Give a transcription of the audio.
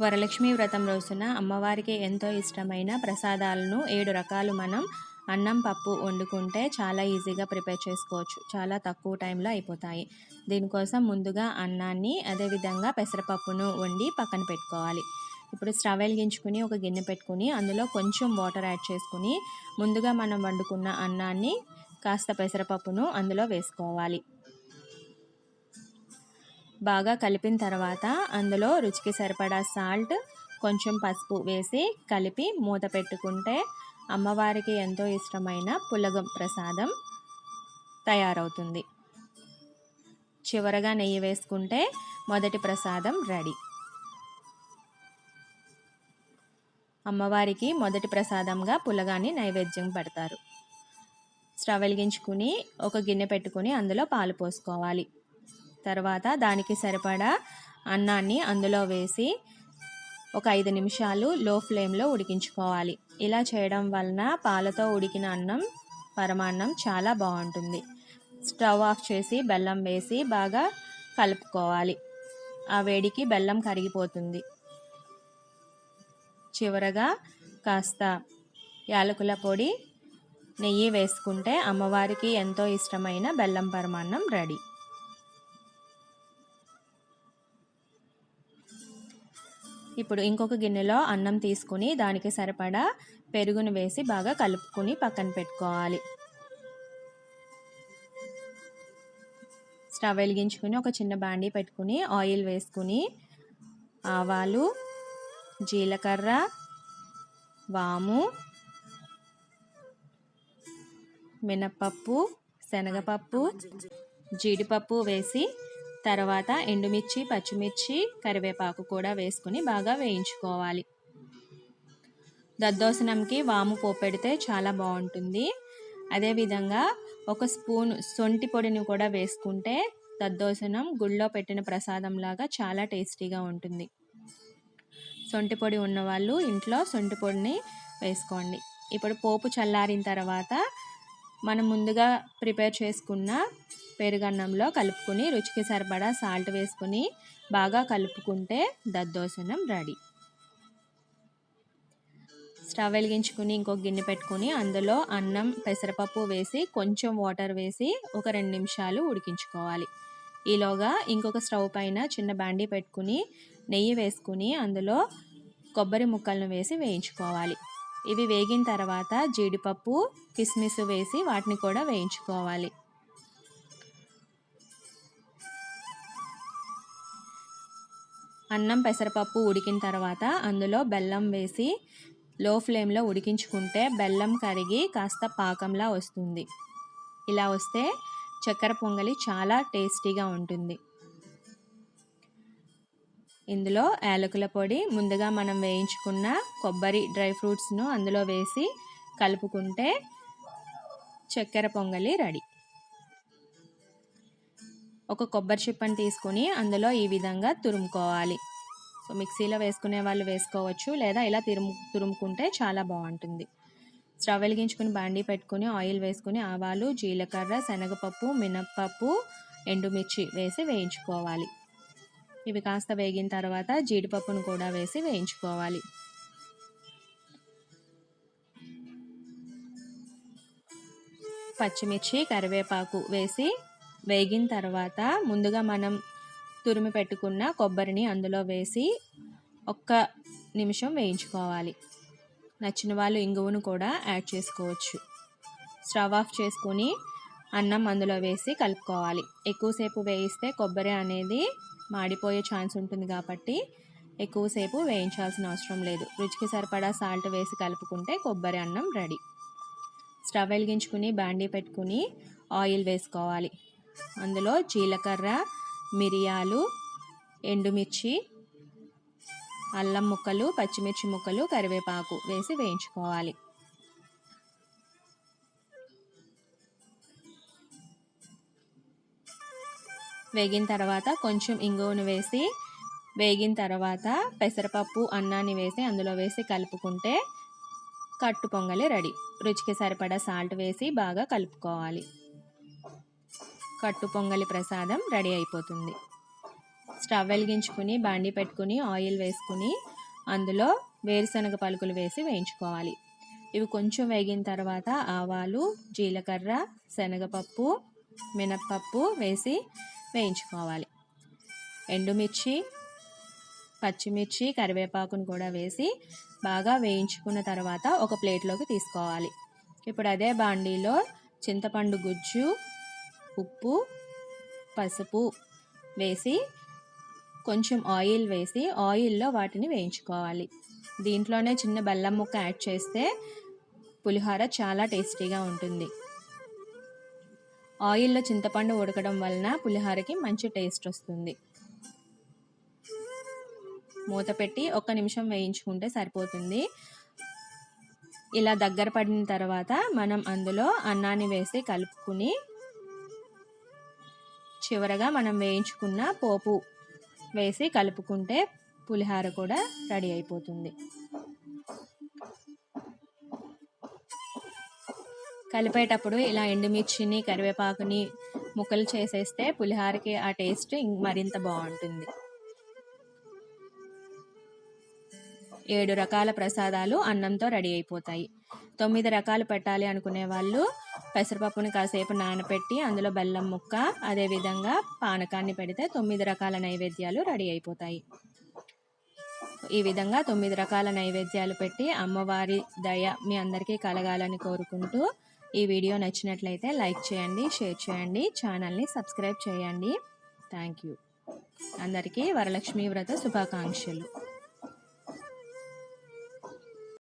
వరలక్ష్మి వ్రతం రోజున అమ్మవారికి ఎంతో ఇష్టమైన ప్రసాదాలను ఏడు రకాలు మనం అన్నం పప్పు వండుకుంటే చాలా ఈజీగా ప్రిపేర్ చేసుకోవచ్చు. చాలా తక్కువ టైంలో అయిపోతాయి. దీనికోసం ముందుగా అన్నాన్ని అదేవిధంగా పెసరపప్పును వండి పక్కన పెట్టుకోవాలి. ఇప్పుడు స్టవ్ వెలిగించుకుని ఒక గిన్నె పెట్టుకుని అందులో కొంచెం వాటర్ యాడ్ చేసుకుని ముందుగా మనం వండుకున్న అన్నాన్ని కాస్త పెసరపప్పును అందులో వేసుకోవాలి. బాగా కలిపిన తర్వాత అందులో రుచికి సరిపడా సాల్ట్ కొంచెం పసుపు వేసి కలిపి మూత పెట్టుకుంటే అమ్మవారికి ఎంతో ఇష్టమైన పులగం ప్రసాదం తయారవుతుంది. చివరగా నెయ్యి వేసుకుంటే మొదటి ప్రసాదం రెడీ. అమ్మవారికి మొదటి ప్రసాదంగా పులగాన్ని నైవేద్యం పెడతారు. స్టవ్ వెలిగించుకుని ఒక గిన్నె పెట్టుకుని అందులో పాలు పోసుకోవాలి. తర్వాత దానికి సరిపడా అన్నాన్ని అందులో వేసి ఒక ఐదు నిమిషాలు లో ఫ్లేమ్లో ఉడికించుకోవాలి. ఇలా చేయడం వలన పాలతో ఉడికిన అన్నం పరమాన్నం చాలా బాగుంటుంది. స్టవ్ ఆఫ్ చేసి బెల్లం వేసి బాగా కలుపుకోవాలి. ఆ వేడికి బెల్లం కరిగిపోతుంది. చివరగా కాస్త యాలకుల పొడి నెయ్యి వేసుకుంటే అమ్మవారికి ఎంతో ఇష్టమైన బెల్లం పరమాన్నం రెడీ. ఇప్పుడు ఇంకొక గిన్నెలో అన్నం తీసుకుని దానికి సరిపడా పెరుగును వేసి బాగా కలుపుకుని పక్కన పెట్టుకోవాలి. స్టవ్ వెలిగించుకుని ఒక చిన్న బాండీ పెట్టుకుని ఆయిల్ వేసుకుని ఆవాలు జీలకర్ర వాము మినప్పప్పు శనగపప్పు జీడిపప్పు వేసి తర్వాత ఎండుమిర్చి పచ్చిమిర్చి కరివేపాకు కూడా వేసుకుని బాగా వేయించుకోవాలి. దద్దోసనంకి వాము పోపెడితే చాలా బాగుంటుంది. అదేవిధంగా ఒక స్పూన్ సొంటి పొడిని కూడా వేసుకుంటే దద్దోసనం గుళ్ళో పెట్టిన ప్రసాదంలాగా చాలా టేస్టీగా ఉంటుంది. సొంటి పొడి ఉన్నవాళ్ళు ఇంట్లో సొంటి పొడిని వేసుకోండి. ఇప్పుడు పోపు చల్లారిన తర్వాత మనం ముందుగా ప్రిపేర్ చేసుకున్న పెరుగన్నంలో కలుపుకుని రుచికి సరిపడా సాల్ట్ వేసుకుని బాగా కలుపుకుంటే దద్దోసనం రెడీ. స్టవ్ వెలిగించుకుని ఇంకొక గిన్నె పెట్టుకుని అందులో అన్నం పెసరపప్పు వేసి కొంచెం వాటర్ వేసి ఒక రెండు నిమిషాలు ఉడికించుకోవాలి. ఈలోగా ఇంకొక స్టవ్ పైన చిన్న బాండీ పెట్టుకుని నెయ్యి వేసుకుని అందులో కొబ్బరి ముక్కలను వేసి వేయించుకోవాలి. ఇవి వేగిన తర్వాత జీడిపప్పు కిస్మిస్ వేసి వాటిని కూడా వేయించుకోవాలి. అన్నం పెసరపప్పు ఉడికిన తర్వాత అందులో బెల్లం వేసి లో ఫ్లేమ్లో ఉడికించుకుంటే బెల్లం కరిగి కాస్త పాకంలా వస్తుంది. ఇలా వస్తే చక్కెర పొంగలి చాలా టేస్టీగా ఉంటుంది. ఇందులో యాలకుల పొడి ముందుగా మనం వేయించుకున్న కొబ్బరి డ్రై ఫ్రూట్స్ను అందులో వేసి కలుపుకుంటే చక్కెర పొంగలి రెడీ. ఒక కొబ్బరి చిప్పని తీసుకొని అందులో ఈ విధంగా తురుముకోవాలి. సో మిక్సీలో వేసుకునే వాళ్ళు వేసుకోవచ్చు లేదా ఇలా తిరుము తురుముకుంటే చాలా బాగుంటుంది. స్టవ్ వెలిగించుకుని బాండీ పెట్టుకుని ఆయిల్ వేసుకుని ఆవాలు జీలకర్ర శనగపప్పు మినప్పప్పు ఎండుమిర్చి వేసి వేయించుకోవాలి. ఇవి కాస్త వేగిన తర్వాత జీడిపప్పును కూడా వేసి వేయించుకోవాలి. పచ్చిమిర్చి కరివేపాకు వేసి వేగిన తర్వాత ముందుగా మనం తురిమి పెట్టుకున్న కొబ్బరిని అందులో వేసి ఒక్క నిమిషం వేయించుకోవాలి. నచ్చిన వాళ్ళు ఇంగువను కూడా యాడ్ చేసుకోవచ్చు. స్టవ్ ఆఫ్ చేసుకొని అన్నం అందులో వేసి కలుపుకోవాలి. ఎక్కువసేపు వేయిస్తే కొబ్బరి అనేది మాడిపోయే ఛాన్స్ ఉంటుంది కాబట్టి ఎక్కువసేపు వేయించాల్సిన అవసరం లేదు. రుచికి సరిపడా సాల్ట్ వేసి కలుపుకుంటే కొబ్బరి అన్నం రెడీ స్టవ్ వెలిగించుకుని బాండీ పెట్టుకుని ఆయిల్ వేసుకోవాలి. అందులో జీలకర్ర మిరియాలు ఎండుమిర్చి అల్లం ముక్కలు పచ్చిమిర్చి ముక్కలు కరివేపాకు వేసి వేయించుకోవాలి. వేగిన తర్వాత కొంచెం ఇంగువను వేసి వేగిన తర్వాత పెసరపప్పు అన్నాన్ని వేసి అందులో వేసి కలుపుకుంటే కట్టు పొంగలి రెడీ. రుచికి సరిపడా సాల్ట్ వేసి బాగా కలుపుకోవాలి. కట్టు పొంగలి ప్రసాదం రెడీ అయిపోతుంది. స్టవ్ వెలిగించుకుని బాండి పెట్టుకుని ఆయిల్ వేసుకుని అందులో వేరుశనగ పలుకులు వేసి వేయించుకోవాలి. ఇవి కొంచెం వేగిన తర్వాత ఆవాలు జీలకర్ర శనగపప్పు మినప్పప్పు వేసి వేయించుకోవాలి. ఎండుమిర్చి పచ్చిమిర్చి కరివేపాకును కూడా వేసి బాగా వేయించుకున్న తర్వాత ఒక ప్లేట్లోకి తీసుకోవాలి. ఇప్పుడు అదే బాండీలో చింతపండు గుజ్జు ఉప్పు పసుపు వేసి కొంచెం ఆయిల్ వేసి ఆయిల్లో వాటిని వేయించుకోవాలి. దీంట్లోనే చిన్న బెల్లం ముక్క యాడ్ చేస్తే పులిహోర చాలా టేస్టీగా ఉంటుంది. ఆయిల్లో చింతపండు ఉడకడం వలన పులిహోరకి మంచి టేస్ట్ వస్తుంది. మూత పెట్టి ఒక్క నిమిషం వేయించుకుంటే సరిపోతుంది. ఇలా దగ్గర పడిన తర్వాత మనం అందులో అన్నాన్ని వేసి కలుపుకుని చివరగా మనం వేయించుకున్న పోపు వేసి కలుపుకుంటే పులిహార కూడా రెడీ అయిపోతుంది. కలిపేటప్పుడు ఇలా ఎండుమిర్చిని కరివేపాకుని ముక్కలు చేసేస్తే పులిహారకి ఆ టేస్ట్ మరింత బాగుంటుంది. ఏడు రకాల ప్రసాదాలు అన్నంతో రెడీ అయిపోతాయి. తొమ్మిది రకాలు పెట్టాలి అనుకునే వాళ్ళు పెసరపప్పుని కాసేపు నానపెట్టి అందులో బెల్లం ముక్క అదేవిధంగా పానకాన్ని పెడితే తొమ్మిది రకాల నైవేద్యాలు రెడీ అయిపోతాయి. ఈ విధంగా తొమ్మిది రకాల నైవేద్యాలు పెట్టి అమ్మవారి దయ మీ అందరికీ కలగాలని కోరుకుంటూ ఈ వీడియో నచ్చినట్లయితే లైక్ చేయండి షేర్ చేయండి ఛానల్ని సబ్స్క్రైబ్ చేయండి. థ్యాంక్ యూ అందరికీ వరలక్ష్మి వ్రత శుభాకాంక్షలు.